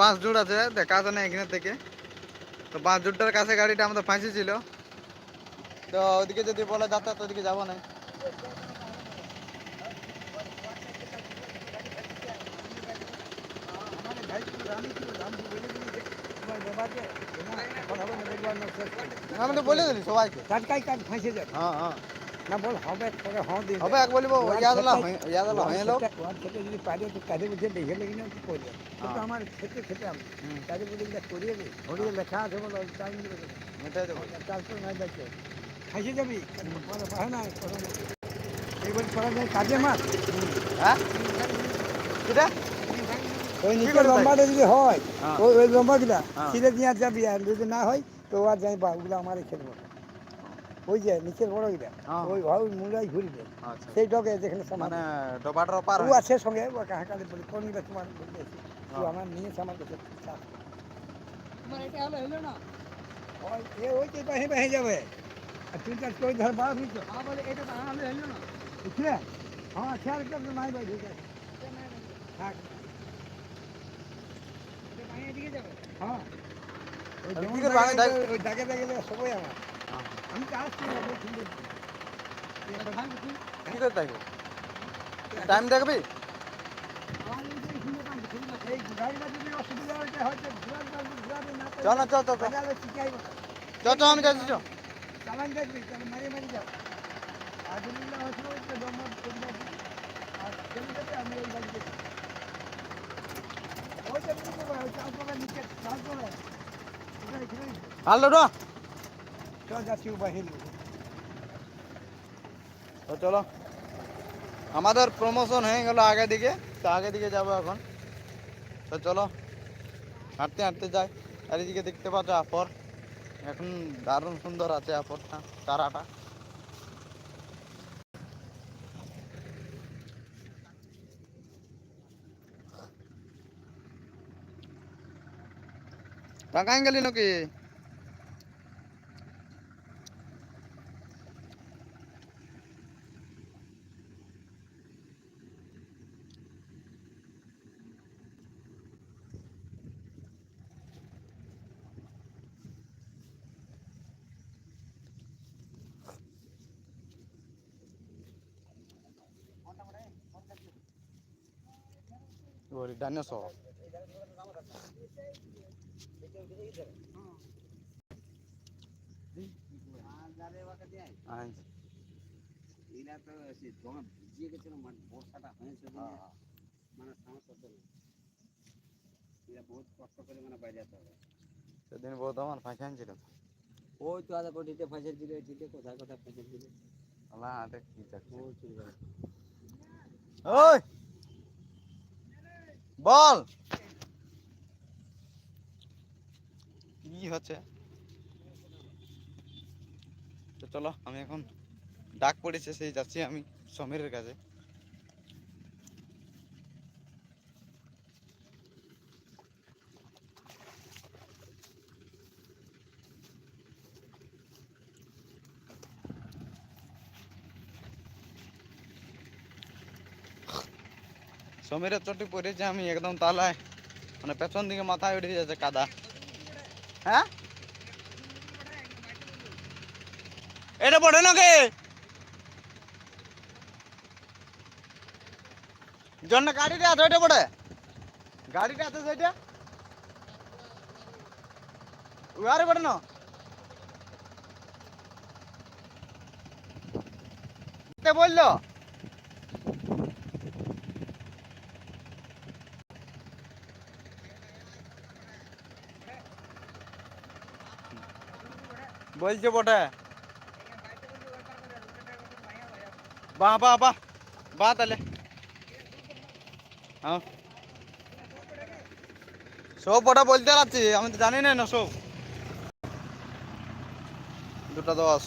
বাঁশ জুড় আছে দেখা আছে না এখানে থেকে। তো বাঁশ জুড়টার কাছে গাড়িটা আমাদের ফাঁসি ছিল। তো ওদিকে যদি বলে যাতে তো ওদিকে যাব না। আমি তো বলে দিলি সবাইকে। ফাঁসে যাবে হ্যাঁ হ্যাঁ। না বল হবে পরে হ্যাঁ দিন হবে এক বলিব হয়ে এলো যদি পারে তো কাজে বুঝে দেখে লেগে না কি করবে কিন্তু হ্যাঁ। আমার খেতে খেতে আমি কাজে বুঝে এটা করিয়ে দিই ঘড়িয়ে লেখা আছে বলো টাইম দিবে মিটাই দেবো তারপর না দেখে। ফাঁসে যাবি? পরে পারে না না। এইবার করা যায় কাজে মাছ হ্যাঁ? ওই লম্বাটা যদি হয় হ্যাঁ। ওই ওই লম্বাগুলা হ্যাঁ। সিধে দিয়ে যাবি আর যদি না হয় তো আর যাই বা ওগুলো আমারই খেলব ওই যে নিচের বড় হ্যাঁ। ওই ভাই মুড়াই ঘুরবে আচ্ছা সেই ডগে যেখানে সামান মানে ডোবাটার পার ও আছে সঙ্গে ও কাহা কালে বলি কোন গিলা তোমার বলতে ও। আমার নিয়ে আমার কাছে। তোমার এটা হলো হলো না? ওই এ ওই যে বাহে বাহে যাবে। আর তুই তার কই ধর বার হইছ আমার বলে এটা তো হলো হলো না। বুঝলে? হ্যাঁ খেয়াল করতে নাই ভাই ঠিক আছে থাক হ্যাঁ ওই ওই দাগে দাগে সবাই আমার। কি থাকবে টাইম দেখবি। চল না চল চল চল। আমি যাচ্ছি চল। চালান দেখবি, তাহলে মারি মারি যাও। আর যদি না হতো, ওই তো জমা আর চলে যাবে, আমি এই বাড়িতে যাব। যাচ্ছি বাহির তো চলো আমাদের প্রমোশন হয়ে গেল আগে দিকে তো আগে দিকে যাব এখন তো চলো হাঁটতে হাঁটতে যাই আর এদিকে দেখতে পাচ্ছ আপর এখন দারুণ সুন্দর আছে আপরটা চারাটা টাকাই গেলি নাকি ওই ডাইনোসর সেদিন বহুত আমার ওই তো আধা কোটিতে দিলে দিলে কোথায় কোথায় ফাঁসে দিলে। আল্লাহ হাতে কি চাকরি ও চলে গেল ওই! বল। কি হচ্ছে? তো চলো আমি এখন ডাক পড়েছে সেই যাচ্ছি আমি সমীরের কাছে। সমীরের চটি পড়েছে আমি একদম তালায় মানে পেছন দিকে মাথায় উঠে যাচ্ছে কাদা। হ্যাঁ? এটা পড়ে নাকি? জন্য গাড়িটা আছে, ওইটা পড়ে। গাড়িটা আছে, সেইটা? উয়ারে পড়ে না। কে বলল বলছে বটে বাহ বাহ বাহ বাহ তাহলে হ্যাঁ সব ওটা বলতে পারছি আমি তো জানি না না সব দুটা দশ